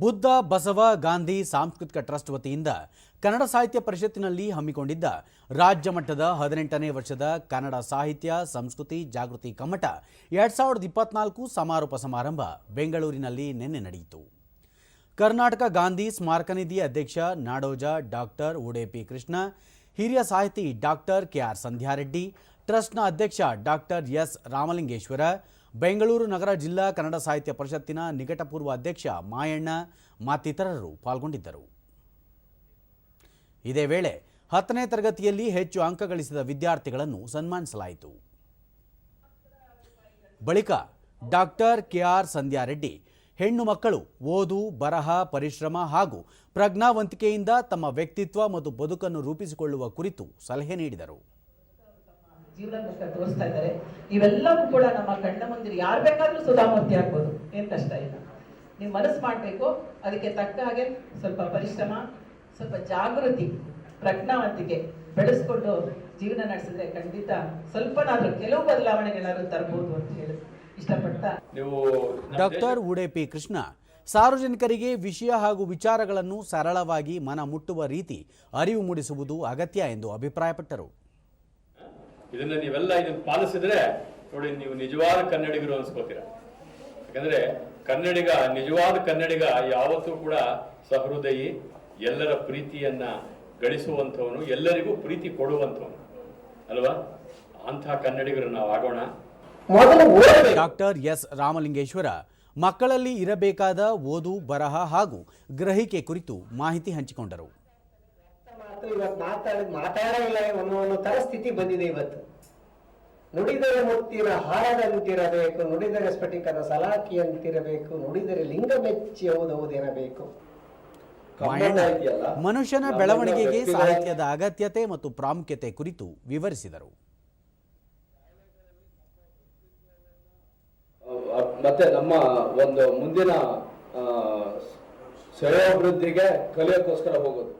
ಬುದ್ಧ ಬಸವ ಗಾಂಧಿ ಸಾಂಸ್ಕೃತಿಕ ಟ್ರಸ್ಟ್ ವತಿಯಿಂದ ಕನ್ನಡ ಸಾಹಿತ್ಯ ಪರಿಷತ್ತಿನಲ್ಲಿ ಹಮ್ಮಿಕೊಂಡಿದ್ದ ರಾಜ್ಯ ಮಟ್ಟದ ಹದಿನೆಂಟನೇ ವರ್ಷದ ಕನ್ನಡ ಸಾಹಿತ್ಯ, ಸಂಸ್ಕೃತಿ, ಜಾಗೃತಿ ಕಮ್ಮಟ ಎರಡ್ ಸಾವಿರದ ಇಪ್ಪತ್ನಾಲ್ಕು ಸಮಾರೋಪ ಸಮಾರಂಭ ಬೆಂಗಳೂರಿನಲ್ಲಿ ನಿನ್ನೆ ನಡೆಯಿತು. ಕರ್ನಾಟಕ ಗಾಂಧಿ ಸ್ಮಾರಕ ನಿಧಿ ಅಧ್ಯಕ್ಷ ನಾಡೋಜ ಡಾಕ್ಟರ್ ಉಡೇಪಿ ಕೃಷ್ಣ, ಹಿರಿಯ ಸಾಹಿತಿ ಡಾಕ್ಟರ್ ಕೆಆರ್ ಸಂಧ್ಯಾರೆಡ್ಡಿ, ಟ್ರಸ್ಟ್ನ ಅಧ್ಯಕ್ಷ ಡಾಕ್ಟರ್ ಎಸ್ ರಾಮಲಿಂಗೇಶ್ವರ ಬೆಂಗಳೂರು ನಗರ ಜಿಲ್ಲಾ ಕನ್ನಡ ಸಾಹಿತ್ಯ ಪರಿಷತ್ತಿನ ನಿಕಟಪೂರ್ವ ಅಧ್ಯಕ್ಷ ಮಾಯಣ್ಣ ಮತ್ತಿತರರು ಪಾಲ್ಗೊಂಡಿದ್ದರು. ಇದೇ ವೇಳೆ ಹತ್ತನೇ ತರಗತಿಯಲ್ಲಿ ಹೆಚ್ಚು ಅಂಕ ಗಳಿಸಿದ ವಿದ್ಯಾರ್ಥಿಗಳನ್ನು ಸನ್ಮಾನಿಸಲಾಯಿತು. ಬಳಿಕ ಡಾಕ್ಟರ್ ಕೆಆರ್ ಸಂಧ್ಯಾರೆಡ್ಡಿ ಹೆಣ್ಣು ಮಕ್ಕಳು ಓದು, ಬರಹ, ಪರಿಶ್ರಮ ಹಾಗೂ ಪ್ರಜ್ಞಾವಂತಿಕೆಯಿಂದ ತಮ್ಮ ವ್ಯಕ್ತಿತ್ವ ಮತ್ತು ಬದುಕನ್ನು ರೂಪಿಸಿಕೊಳ್ಳುವ ಕುರಿತು ಸಲಹೆ ನೀಡಿದರು. ಜೀವನ ಮುಖ ತೋರಿಸ್ತಾ ಇದ್ದಾರೆ. ಇವೆಲ್ಲವೂ ಕೂಡ ನಮ್ಮ ಕಣ್ಣ ಮುಂದಿರಿ. ಯಾರು ಬೇಕಾದ್ರೂ ಸುಧಾಮೂರ್ತಿ ಆಗ್ಬೋದು. ಏನ್ ಕಷ್ಟ ಇಲ್ಲ. ನೀವು ಮನಸ್ಸು ಮಾಡಬೇಕು. ಅದಕ್ಕೆ ತಕ್ಕ ಹಾಗೆ ಸ್ವಲ್ಪ ಪರಿಶ್ರಮ ಸ್ವಲ್ಪ ಜಾಗೃತಿ ಪ್ರಜ್ಞಾವಂತಿಕೆ ಬೆಳೆಸ್ಕೊಂಡು ಜೀವನ ನಡೆಸಿದ್ರೆ ಖಂಡಿತ ಸ್ವಲ್ಪನಾದ್ರೂ ಕೆಲವು ಬದಲಾವಣೆಗಳಾದ್ರೂ ತರಬಹುದು ಅಂತ ಹೇಳಿ ಇಷ್ಟಪಡ್ತಾ ನೀವು ಡಾಕ್ಟರ್ ಉಡೇಪಿ ಕೃಷ್ಣ ಸಾರ್ವಜನಿಕರಿಗೆ ವಿಷಯ ಹಾಗೂ ವಿಚಾರಗಳನ್ನು ಸರಳವಾಗಿ ಮನ ಮುಟ್ಟುವ ರೀತಿ ಅರಿವು ಮೂಡಿಸುವುದು ಅಗತ್ಯ ಎಂದು ಅಭಿಪ್ರಾಯಪಟ್ಟರು. ಇದನ್ನ ನೀವೆಲ್ಲ ಇದನ್ನ ಪಾಲಿಸಿದ್ರೆ ನೋಡಿ ನೀವು ನಿಜವಾದ ಕನ್ನಡಿಗರು ಅನ್ಸ್ಕೋತೀರ. ಯಾಕಂದ್ರೆ ಕನ್ನಡಿಗ ನಿಜವಾದ ಕನ್ನಡಿಗ ಯಾವತ್ತೂ ಕೂಡ ಸಹೃದಯಿ ಎಲ್ಲರ ಪ್ರೀತಿಯನ್ನ ಗಳಿಸುವಂಥವನು ಎಲ್ಲರಿಗೂ ಪ್ರೀತಿ ಕೊಡುವಂಥವನು. ಅಲ್ವಾ? ಅಂಥ ಕನ್ನಡಿಗರು ನಾವು ಆಗೋಣ. ಡಾಕ್ಟರ್ ಎಸ್ ರಾಮಲಿಂಗೇಶ್ವರ ಮಕ್ಕಳಲ್ಲಿ ಇರಬೇಕಾದ ಓದು ಬರಹ ಹಾಗೂ ಗ್ರಹಿಕೆ ಕುರಿತು ಮಾಹಿತಿ ಹಂಚಿಕೊಂಡರು. ಮಾತು ಇವತ್ತು ಮಾತಾಡ ಇಲ್ಲ ಅನ್ನೋ ಅನ್ನೋ ತರ ಸ್ಥಿತಿ ಬಂದಿದೆ ಇವತ್ತು. ನುಡಿದರೆ ಮುತ್ತಿರ ಹಾರದಂತಿರಬೇಕು ನುಡಿದರೆ ಸ್ಫಟಿಕದ ಸಲಾಕಿಯಂತಿರಬೇಕು ನುಡಿದರೆ ಲಿಂಗ ಮೆಚ್ಚಿ ಹೌದೌದಿರಬೇಕು ಮನುಷ್ಯನ ಬೆಳವಣಿಗೆಗೆ ಸಾಹಿತ್ಯದ ಅಗತ್ಯತೆ ಮತ್ತು ಪ್ರಾಮುಖ್ಯತೆ ಕುರಿತು ವಿವರಿಸಿದರು. ಮತ್ತೆ ನಮ್ಮ ಒಂದು ಮುಂದಿನ ಆ, ಅಭಿವೃದ್ಧಿಗೆ ಕಲಿಯೋಕ್ಕೋಸ್ಕರ ಹೋಗೋದು.